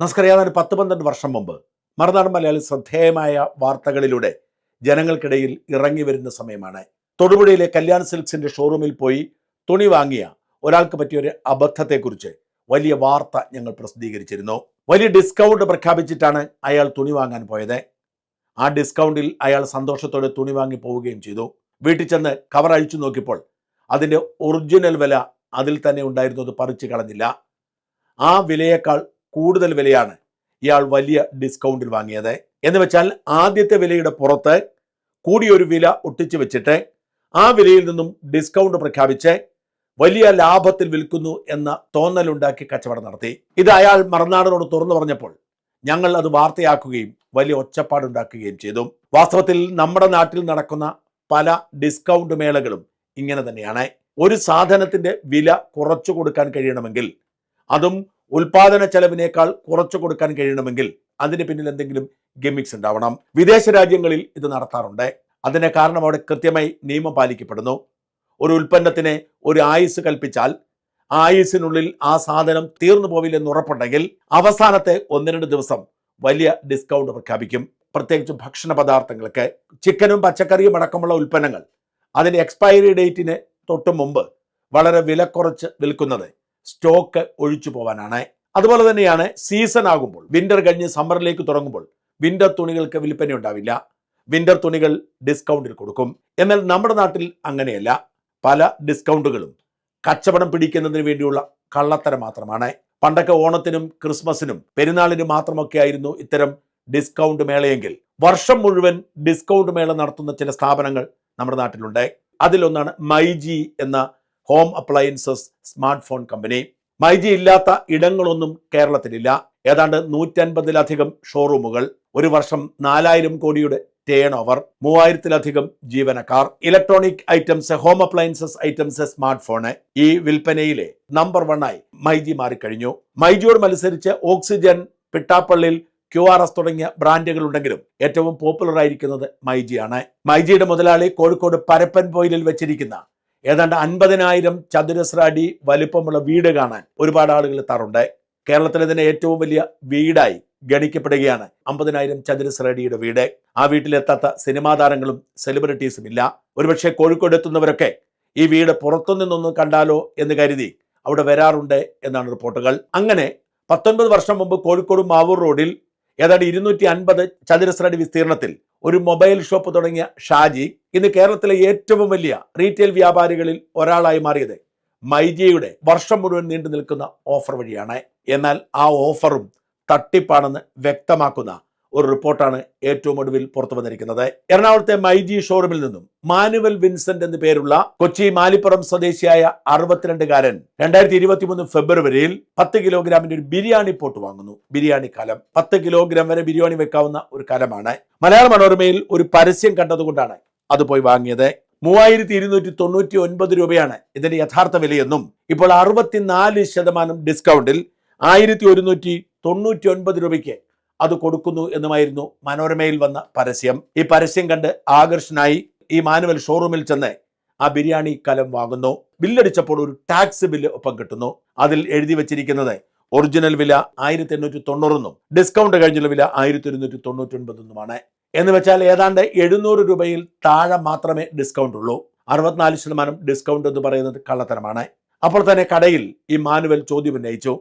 നമസ്കാരം ഏതാണ്ട് പത്ത് പന്ത്രണ്ട് വർഷം മുമ്പ് മറുനാടൻ മലയാളി ശ്രദ്ധേയമായ വാർത്തകളിലൂടെ ജനങ്ങൾക്കിടയിൽ ഇറങ്ങി വരുന്ന സമയമാണ്. തൊടുപുഴയിലെ കല്യാൺ സിൽക്സിന്റെ ഷോറൂമിൽ പോയി തുണി വാങ്ങിയ ഒരാൾക്ക് പറ്റിയ ഒരു അബദ്ധത്തെക്കുറിച്ച് വലിയ വാർത്ത ഞങ്ങൾ പ്രസിദ്ധീകരിച്ചിരുന്നു. വലിയ ഡിസ്കൗണ്ട് പ്രഖ്യാപിച്ചിട്ടാണ് അയാൾ തുണി വാങ്ങാൻ പോയത്. ആ ഡിസ്കൗണ്ടിൽ അയാൾ സന്തോഷത്തോടെ തുണി വാങ്ങി പോവുകയും ചെയ്തു. വീട്ടിൽ ചെന്ന് കവർ അഴിച്ചു നോക്കിയപ്പോൾ അതിന്റെ ഒറിജിനൽ വില അതിൽ തന്നെ ഉണ്ടായിരുന്നത് പറിച്ചു കളഞ്ഞില്ല. ആ വിലയേക്കാൾ കൂടുതൽ വിലയാണ് ഇയാൾ വലിയ ഡിസ്കൗണ്ടിൽ വാങ്ങിയത്. എന്ന് വെച്ചാൽ ആദ്യത്തെ വിലയുടെ പുറത്ത് കൂടിയൊരു വില ഒട്ടിച്ചു വെച്ചിട്ട് ആ വിലയിൽ നിന്നും ഡിസ്കൗണ്ട് പ്രഖ്യാപിച്ച് വലിയ ലാഭത്തിൽ വിൽക്കുന്നു എന്ന തോന്നലുണ്ടാക്കി കച്ചവടം നടത്തി. ഇത് അയാൾ മറന്നാടിനോട് തുറന്നു പറഞ്ഞപ്പോൾ ഞങ്ങൾ അത് വാർത്തയാക്കുകയും വലിയ ഒച്ചപ്പാടുണ്ടാക്കുകയും ചെയ്തു. വാസ്തവത്തിൽ നമ്മുടെ നാട്ടിൽ നടക്കുന്ന പല ഡിസ്കൗണ്ട് മേളകളും ഇങ്ങനെ തന്നെയാണ്. ഒരു സാധനത്തിന്റെ വില കുറച്ചു കൊടുക്കാൻ കഴിയണമെങ്കിൽ അതും ഉൽപാദന ചെലവിനേക്കാൾ കുറച്ചു കൊടുക്കാൻ കഴിയണമെങ്കിൽ അതിന് പിന്നിൽ എന്തെങ്കിലും ഗെമിക്സ് ഉണ്ടാവണം. വിദേശ രാജ്യങ്ങളിൽ ഇത് നടത്താറുണ്ട്. അതിന് കാരണം അവിടെ കൃത്യമായി നിയമം പാലിക്കപ്പെടുന്നു. ഒരു ഉൽപ്പന്നത്തിന് ഒരു ആയുസ് കൽപ്പിച്ചാൽ ആയുസിനുള്ളിൽ ആ സാധനം തീർന്നു പോവില്ലെന്ന് ഉറപ്പുണ്ടെങ്കിൽ അവസാനത്തെ ഒന്ന് രണ്ട് ദിവസം വലിയ ഡിസ്കൗണ്ട് പ്രഖ്യാപിക്കും. പ്രത്യേകിച്ച് ഭക്ഷണ പദാർത്ഥങ്ങൾക്ക്. ചിക്കനും പച്ചക്കറിയും അടക്കമുള്ള ഉൽപ്പന്നങ്ങൾ. അതിന്റെ എക്സ്പയറി ഡേറ്റിന് തൊട്ട് മുമ്പ് വളരെ വില കുറച്ച് വിൽക്കുന്നത് സ്റ്റോക്ക് ഒഴിച്ചു പോവാനാണ്. അതുപോലെ തന്നെയാണ് സീസൺ ആകുമ്പോൾ വിന്റർ കഴിഞ്ഞ് സമ്മറിലേക്ക് തുടങ്ങുമ്പോൾ വിന്റർ തുണികൾക്ക് വിൽപ്പന ഉണ്ടാവില്ല വിന്റർ തുണികൾ ഡിസ്കൗണ്ടിൽ കൊടുക്കും. എന്നാൽ നമ്മുടെ നാട്ടിൽ അങ്ങനെയല്ല. പല ഡിസ്കൗണ്ടുകളും കച്ചവടം പിടിക്കുന്നതിന് വേണ്ടിയുള്ള കള്ളത്തരം മാത്രമാണ്. പണ്ടൊക്കെ ഓണത്തിനും ക്രിസ്മസിനും പെരുന്നാളിനും മാത്രമൊക്കെ ആയിരുന്നു ഇത്തരം ഡിസ്കൗണ്ട് മേളയെങ്കിൽ. വർഷം മുഴുവൻ ഡിസ്കൗണ്ട് മേള നടത്തുന്ന ചില സ്ഥാപനങ്ങൾ നമ്മുടെ നാട്ടിലുണ്ട്. അതിലൊന്നാണ് മൈജി എന്ന home appliances smart phone company. MyG ഇല്ലാത്ത ഇടങ്ങളൊന്നും കേരളത്തിലില്ല. ഏതാണ്ട് നൂറ്റൻപതിലധികം ഷോറൂമുകൾ. ഒരു വർഷം നാലായിരം കോടിയുടെ ടേൺ ഓവർ മൂവായിരത്തിലധികം ജീവനക്കാർ. Electronic items home appliances items smart phone ഈ വിൽപ്പനയിലെ നമ്പർ വൺ ആയി മൈജി മാറിക്കഴിഞ്ഞു. മൈജിയോട് മത്സരിച്ച് ഓക്സിജൻ പിട്ടാപ്പള്ളിൽ ക്യു ആർ എസ് തുടങ്ങിയ ബ്രാൻഡുകൾ ഉണ്ടെങ്കിലും ഏറ്റവും പോപ്പുലർ ആയിരിക്കുന്നത് മൈജിയാണ്. മൈജിയുടെ മുതലാളി കോഴിക്കോട് പരപ്പൻ പോയിലിൽ വെച്ചിരിക്കുന്ന ഏതാണ്ട് അൻപതിനായിരം ചതുരശ്ര അടി വലുപ്പമുള്ള വീട് കാണാൻ ഒരുപാട് ആളുകൾ എത്താറുണ്ട്. കേരളത്തിലെ തന്നെ ഏറ്റവും വലിയ വീടായി ഗണിക്കപ്പെടുകയാണ് അമ്പതിനായിരം ചതുരശ്ര അടിയുടെ വീട്. ആ വീട്ടിലെത്താത്ത സിനിമാ താരങ്ങളും സെലിബ്രിറ്റീസും ഇല്ല. ഒരുപക്ഷെ കോഴിക്കോട് എത്തുന്നവരൊക്കെ ഈ വീട് പുറത്തുനിന്നൊന്ന് കണ്ടാലോ എന്ന് കരുതി അവിടെ വരാറുണ്ട് എന്നാണ് റിപ്പോർട്ടുകൾ. അങ്ങനെ പത്തൊൻപത് വർഷം മുമ്പ് കോഴിക്കോട് മാവൂർ റോഡിൽ ഏതാണ്ട് ഇരുന്നൂറ്റി അൻപത് ചതുരശ്ര അടി വിസ്തീർണത്തിൽ ഒരു മൊബൈൽ ഷോപ്പ് തുടങ്ങിയ ഷാജി ഇന്ന് കേരളത്തിലെ ഏറ്റവും വലിയ റീറ്റെയിൽ വ്യാപാരികളിൽ ഒരാളായി മാറിയത് മൈജിയുടെ വർഷം മുഴുവൻ നീണ്ടു നിൽക്കുന്ന ഓഫർ വഴിയാണ്. എന്നാൽ ആ ഓഫറും തട്ടിപ്പാണെന്ന് വ്യക്തമാക്കുന്ന ഒരു റിപ്പോർട്ടാണ് ഏറ്റവും ഒടുവിൽ പുറത്തു വന്നിരിക്കുന്നത്. എറണാകുളത്തെ മൈജി ഷോറൂമിൽ നിന്നും മാനുവൽ വിൻസെന്റ് എന്ന് പേരുള്ള കൊച്ചി മാലിപ്പുറം സ്വദേശിയായ അറുപത്തിരണ്ടുകാരൻ രണ്ടായിരത്തി ഇരുപത്തി മൂന്ന് ഫെബ്രുവരിയിൽ പത്ത് കിലോഗ്രാമിന്റെ ഒരു ബിരിയാണി പോട്ട് വാങ്ങുന്നു. ബിരിയാണി കലം. പത്ത് കിലോഗ്രാം വരെ ബിരിയാണി വെക്കാവുന്ന ഒരു കലമാണ്. മലയാള മനോരമയിൽ ഒരു പരസ്യം കണ്ടതുകൊണ്ടാണ് അത് പോയി വാങ്ങിയത്. മൂവായിരത്തി ഇരുന്നൂറ്റി തൊണ്ണൂറ്റി ഒൻപത് രൂപയാണ് ഇതിന്റെ യഥാർത്ഥ വിലയെന്നും ഇപ്പോൾ അറുപത്തിനാല് ശതമാനം ഡിസ്കൗണ്ടിൽ ആയിരത്തി ഒരുന്നൂറ്റി തൊണ്ണൂറ്റി ഒൻപത് രൂപയ്ക്ക് അത് കൊടുക്കുന്നു എന്നുമായിരുന്നു മനോരമയിൽ വന്ന പരസ്യം. ഈ പരസ്യം കണ്ട് ആകർഷനായി ഈ മാനുവൽ ഷോറൂമിൽ ചെന്ന് ആ ബിരിയാണി കലം വാങ്ങുന്നു. ബില്ലടിച്ചപ്പോൾ ഒരു ടാക്സ് ബില്ല് ഒപ്പം കിട്ടുന്നു. അതിൽ എഴുതി വെച്ചിരിക്കുന്നത് ഒറിജിനൽ വില ആയിരത്തി എണ്ണൂറ്റി തൊണ്ണൂറെന്നും ഡിസ്കൗണ്ട് കഴിഞ്ഞുള്ള വില ആയിരത്തി ഒരുന്നൂറ്റി തൊണ്ണൂറ്റി ഒൻപതെന്നുമാണ് എന്ന് വെച്ചാൽ ഏതാണ്ട് എഴുന്നൂറ് രൂപയിൽ താഴെ മാത്രമേ ഡിസ്കൗണ്ട് ഉള്ളൂ. അറുപത്തിനാല് ശതമാനം ഡിസ്കൗണ്ട് എന്ന് പറയുന്നത് കള്ളത്തരമാണ്. അപ്പോൾ തന്നെ കടയിൽ ഈ മാനുവൽ ചോദ്യം ഉന്നയിച്ചു.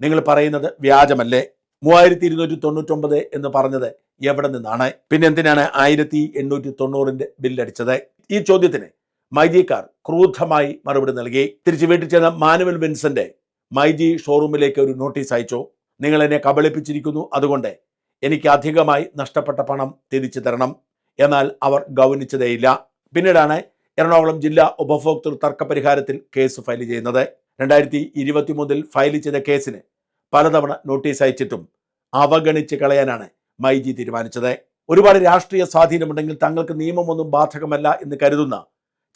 നിങ്ങൾ പറയുന്നത് വ്യാജമല്ലേ? മൂവായിരത്തി ഇരുന്നൂറ്റി തൊണ്ണൂറ്റൊമ്പത് എന്ന് പറഞ്ഞത് എവിടെ നിന്നാണ്? പിന്നെ എന്തിനാണ് ആയിരത്തി എണ്ണൂറ്റി തൊണ്ണൂറിന്റെ ബില്ലടിച്ചത് ഈ ചോദ്യത്തിന് മൈജിക്കാർ ക്രൂദ്ധമായി മറുപടി നൽകി. തിരിച്ചു വീട്ടിൽ ചെന്ന മാനുവൽ വിൻസന്റെ മൈജി ഷോറൂമിലേക്ക് ഒരു നോട്ടീസ് അയച്ചു. നിങ്ങൾ എന്നെ കബളിപ്പിച്ചിരിക്കുന്നു. അതുകൊണ്ട് എനിക്ക് അധികമായി നഷ്ടപ്പെട്ട പണം തിരിച്ചു തരണം. എന്നാൽ അവർ ഗൗനിച്ചതേയില്ല. പിന്നീടാണ് എറണാകുളം ജില്ലാ ഉപഭോക്തൃ തർക്ക പരിഹാരത്തിൽ കേസ് ഫയൽ ചെയ്യുന്നത്. രണ്ടായിരത്തി ഇരുപത്തി മൂന്നിൽ ഫയൽ ചെയ്ത കേസിന് പലതവണ നോട്ടീസ് അയച്ചിട്ടും അവഗണിച്ച് കളയാനാണ് മൈജി തീരുമാനിച്ചത്. ഒരുപാട് രാഷ്ട്രീയ സ്വാധീനമുണ്ടെങ്കിൽ തങ്ങൾക്ക് നിയമമൊന്നും ബാധകമല്ല എന്ന് കരുതുന്ന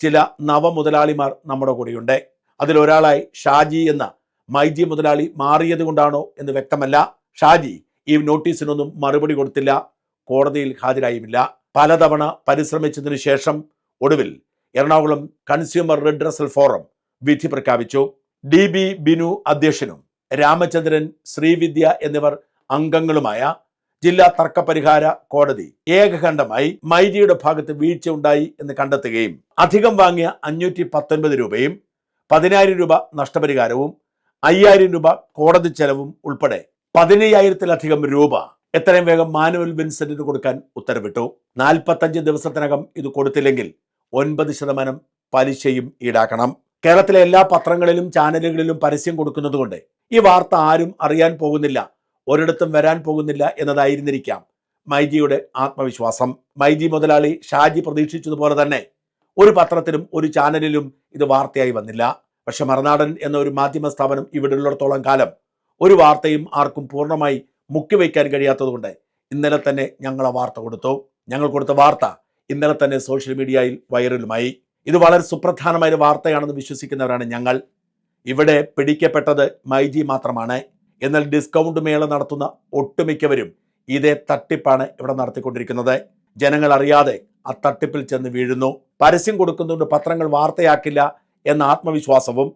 ചില നവമുതലാളിമാർ നമ്മുടെ കൂടെയുണ്ട്. അതിലൊരാളായി ഷാജി എന്ന മൈജി മുതലാളി മാറിയത് കൊണ്ടാണോ എന്ന് വ്യക്തമല്ല. ഷാജി ഈ നോട്ടീസിനൊന്നും മറുപടി കൊടുത്തില്ല കോടതിയിൽ ഹാജരായുമില്ല. പലതവണ പരിശ്രമിച്ചതിനു ശേഷം ഒടുവിൽ എറണാകുളം കൺസ്യൂമർ റിഡ്രസൽ ഫോറം വിധി പ്രഖ്യാപിച്ചു. ഡി ബി ബിനു അധ്യക്ഷനും രാമചന്ദ്രൻ ശ്രീവിദ്യ എന്നിവർ അംഗങ്ങളുമായ ജില്ലാ തർക്ക പരിഹാര കോടതി ഏകകണ്ഠമായി മൈജിയുടെ ഭാഗത്ത് വീഴ്ച ഉണ്ടായി എന്ന് കണ്ടെത്തുകയും അധികം വാങ്ങിയ അഞ്ഞൂറ്റി പത്തൊൻപത് രൂപയും പതിനായിരം രൂപ നഷ്ടപരിഹാരവും അയ്യായിരം രൂപ കോടതി ചെലവും ഉൾപ്പെടെ പതിനയ്യായിരത്തിലധികം രൂപ എത്രയും വേഗം മാനുവൽ വിൻസെന്റിന് കൊടുക്കാൻ ഉത്തരവിട്ടു. നാൽപ്പത്തഞ്ച് ദിവസത്തിനകം ഇത് കൊടുത്തില്ലെങ്കിൽ ഒൻപത് ശതമാനം പലിശയും ഈടാക്കണം. കേരളത്തിലെ എല്ലാ പത്രങ്ങളിലും ചാനലുകളിലും പരസ്യം കൊടുക്കുന്നതുകൊണ്ട് ഈ വാർത്ത ആരും അറിയാൻ പോകുന്നില്ല. ഒരിടത്തും വരാൻ പോകുന്നില്ല എന്നതായിരുന്നിരിക്കാം. മൈജിയുടെ ആത്മവിശ്വാസം. മൈജി മുതലാളി ഷാജി പ്രതീക്ഷിച്ചതുപോലെ തന്നെ. ഒരു പത്രത്തിലും ഒരു ചാനലിലും ഇത് വാർത്തയായി വന്നില്ല. പക്ഷെ മറുനാടൻ എന്ന ഒരു മാധ്യമ സ്ഥാപനം ഇവിടെയുള്ളിടത്തോളം കാലം ഒരു വാർത്തയും ആർക്കും പൂർണമായി മുക്കിവയ്ക്കാൻ കഴിയാത്തതുകൊണ്ട് ഇന്നലെ തന്നെ ഞങ്ങൾ ആ വാർത്ത കൊടുത്തു. ഞങ്ങൾ കൊടുത്ത വാർത്ത ഇന്നലെ തന്നെ സോഷ്യൽ മീഡിയയിൽ വൈറലുമായി. ഇത് വളരെ സുപ്രധാനമായ ഒരു വാർത്തയാണെന്ന് വിശ്വസിക്കുന്നവരാണ് ഞങ്ങൾ. ഇവിടെ പിടിക്കപ്പെട്ടത് മൈജി മാത്രമാണ്. എന്നാൽ ഡിസ്കൗണ്ട് മേള നടത്തുന്ന ഒട്ടുമിക്കവരും ഇതേ തട്ടിപ്പാണ് ഇവിടെ നടത്തിക്കൊണ്ടിരിക്കുന്നത്. ജനങ്ങൾ അറിയാതെ ആ തട്ടിപ്പിൽ ചെന്ന് വീഴുന്നു. പരസ്യം കൊടുക്കുന്നതുകൊണ്ട് പത്രങ്ങൾ വാർത്തയാക്കില്ല എന്ന ആത്മവിശ്വാസവും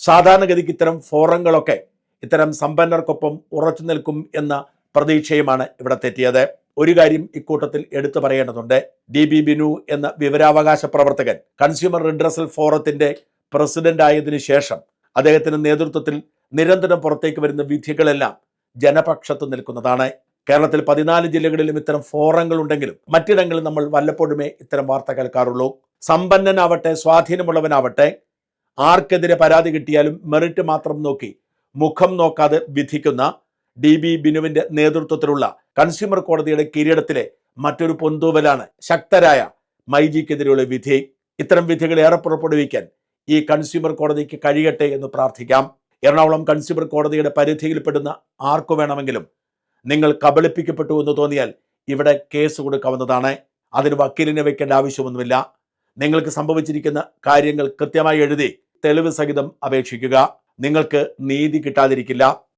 സാധാരണഗതിക്ക് ഇത്തരം ഫോറങ്ങളൊക്കെ ഇത്തരം സമ്പന്നർക്കൊപ്പം ഉറച്ചു നിൽക്കും എന്ന പ്രതീക്ഷയുമാണ് ഇവിടെ തെറ്റിയത്. ഒരു കാര്യം ഇക്കൂട്ടത്തിൽ എടുത്തു പറയേണ്ടതുണ്ട്. ഡി ബി ബിനു എന്ന വിവരാവകാശ പ്രവർത്തകൻ കൺസ്യൂമർ റിഡ്രസൽ ഫോറത്തിന്റെ പ്രസിഡന്റ് ആയതിനു ശേഷം അദ്ദേഹത്തിന്റെ നേതൃത്വത്തിൽ നിരന്തരം പുറത്തേക്ക് വരുന്ന വിധികളെല്ലാം ജനപക്ഷത്ത് നിൽക്കുന്നതാണ്. കേരളത്തിൽ പതിനാല് ജില്ലകളിലും ഇത്തരം ഫോറങ്ങൾ ഉണ്ടെങ്കിലും മറ്റിടങ്ങളിൽ നമ്മൾ വല്ലപ്പോഴുമേ ഇത്തരം വാർത്ത കേൾക്കാറുള്ളൂ. സമ്പന്നനാവട്ടെ സ്വാധീനമുള്ളവനാവട്ടെ ആർക്കെതിരെ പരാതി കിട്ടിയാലും മെറിറ്റ് മാത്രം നോക്കി മുഖം നോക്കാതെ വിധിക്കുന്ന ഡി ബി ബിനുവിന്റെ നേതൃത്വത്തിലുള്ള കൺസ്യൂമർ കോടതിയുടെ കിരീടത്തിലെ മറ്റൊരു പൊന്തൂവലാണ് ശക്തരായ മൈജിക്കെതിരെയുള്ള വിധി. ഇത്തരം വിധികൾ ഏറെ പുറപ്പെടുവിക്കാൻ ഈ കൺസ്യൂമർ കോടതിക്ക് കഴിയട്ടെ എന്ന് പ്രാർത്ഥിക്കാം. എറണാകുളം കൺസ്യൂമർ കോടതിയുടെ പരിധിയിൽപ്പെടുന്ന ആർക്കു വേണമെങ്കിലും നിങ്ങൾ കബളിപ്പിക്കപ്പെട്ടു എന്ന് തോന്നിയാൽ ഇവിടെ കേസ് കൊടുക്കാവുന്നതാണ്. അതിന് വക്കീലിനെ വെക്കേണ്ട ആവശ്യമൊന്നുമില്ല. നിങ്ങൾക്ക് സംഭവിച്ചിരിക്കുന്ന കാര്യങ്ങൾ കൃത്യമായി എഴുതി തെളിവ് സഹിതം അപേക്ഷിക്കുക. നിങ്ങൾക്ക് നീതി കിട്ടാതിരിക്കില്ല.